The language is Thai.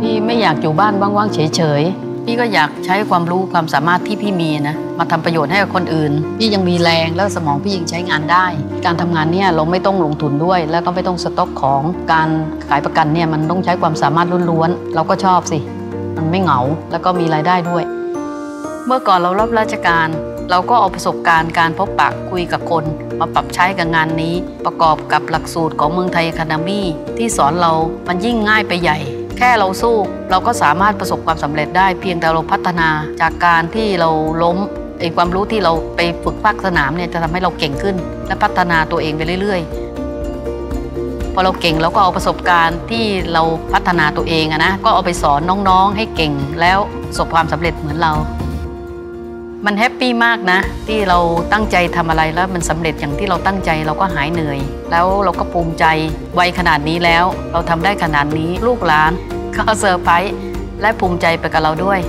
พี่ไม่อยากอยู่บ้านว่างๆเฉยๆ พี่ก็อยากใช้ความรู้ความสามารถที่พี่มีนะ มาทำประโยชน์ให้กับคนอื่น พี่ยังมีแรงแล้วสมองพี่ยังใช้งานได้ การทำงานเนี่ยเราไม่ต้องลงทุนด้วย แล้วก็ไม่ต้องสต็อกของการขายประกันเนี่ยมันต้องใช้ความสามารถล้วนๆ เราก็ชอบสิ มันไม่เหงาแล้วก็มีรายได้ด้วย เมื่อก่อนเรารับราชการ เราก็เอาประสบการณ์การพบปะคุยกับคน มาปรับใช้กับงานนี้ ประกอบกับหลักสูตรของเมืองไทยคานามีที่สอนเรามันยิ่งง่ายไปใหญ่ แค่เราสู้ เราก็สามารถประสบความสำเร็จได้เพียงแต่เราพัฒนาจากการที่เราล้มไอ้ความรู้ที่เราไปฝึกภาคสนามเนี่ยจะทำให้เราเก่งขึ้น และพัฒนาตัวเองไปเรื่อยๆพอเราเก่งเราก็เอาประสบการณ์ที่เราพัฒนาตัวเองอะนะก็เอาไปสอนน้องๆให้เก่งแล้วประสบความสำเร็จเหมือนเรา มันแฮปปี้มากนะ ที่เราตั้งใจทำอะไรแล้วมันสำเร็จอย่างที่เราตั้งใจเราก็หายเหนื่อย แล้วเราก็ภูมิใจวัยขนาดนี้แล้ว เราทำได้ขนาดนี้ลูกหลานก็เซอร์ไพรส์และภูมิใจไปกับเราด้วย